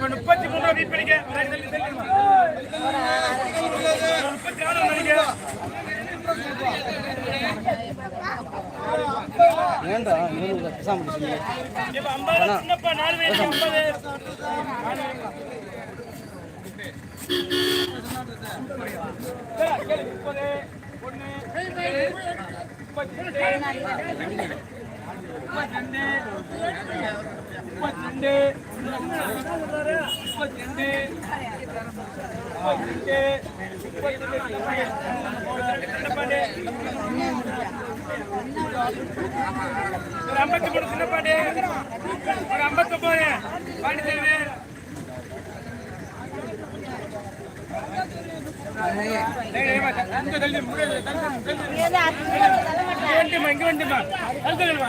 முப்பத்தி மூணு ரூபா மீட் பண்ணிக்க முப்பத்தி இவனுக்கு பேசாம சின்னப்பா நாலு ஐம்பது முப்பது ஒண்ணு முப்பத்தி ரெண்டு முப்பத்தி ரெண்டு முப்பத்தி ரெண்டு ஒரு ஐம்பத்தி மூணு சின்ன பாட்டு ஒரு ஐம்பத்தொன்பது பாண்டி தேவி வந்துமா இங்க வந்துமா? தள்ளுமா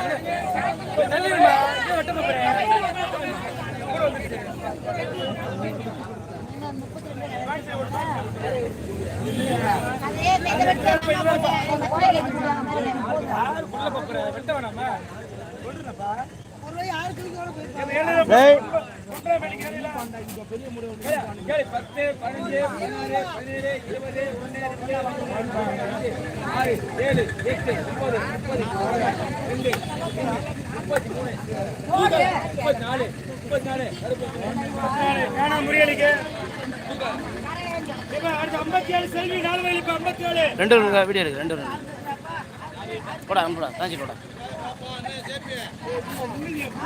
தள்ளுமா வட்ட வெட்ட வேணாமா பத்து பதினஞ்சு பதினாறு பதினேழு இருபது ஒன்னு ஆறு ஏழு எட்டு ஒன்பது முப்பது ரெண்டு முப்பத்தி மூணு முப்பத்தி நாலு முப்பத்தி நாலு வேணாம் முறியடிக்கு. அடுத்து ஐம்பத்தி ஏழு செல்வி நாலு வயலு இப்ப ஐம்பத்தி ஏழு ரெண்டு இருக்கா வீடியோ இருக்கு ரெண்டு இருக்கு போடா அனுப்புடா தாஞ்சி போடா.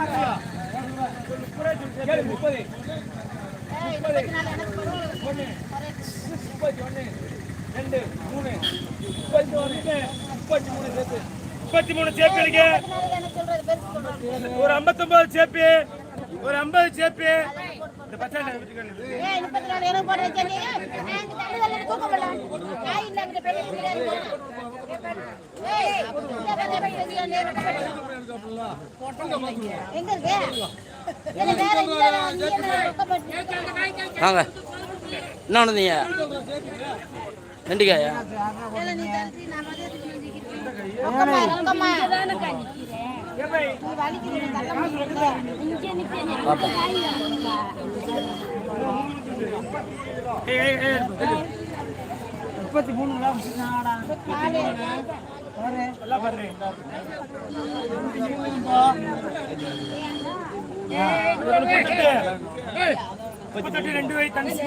ஏழு முப்பது முப்பத்தி ஒன்று ரெண்டு மூணு முப்பத்தி ஒன்று முப்பத்தி மூணு சேர்த்து முப்பத்தி மூணு சேப்பி ஒரு ஐம்பத்தொன்பது சேப்பி ஒரு ஐம்பது சேப்பி இந்த பச்சை எங்க இருக்கு வாங்க. என்ன ஒன்றுந்தீங்க ரெண்டுக்காயா முப்பத்தி மூணு நல்லா முப்பத்தெட்டு ரெண்டு வயசு தனிச்சு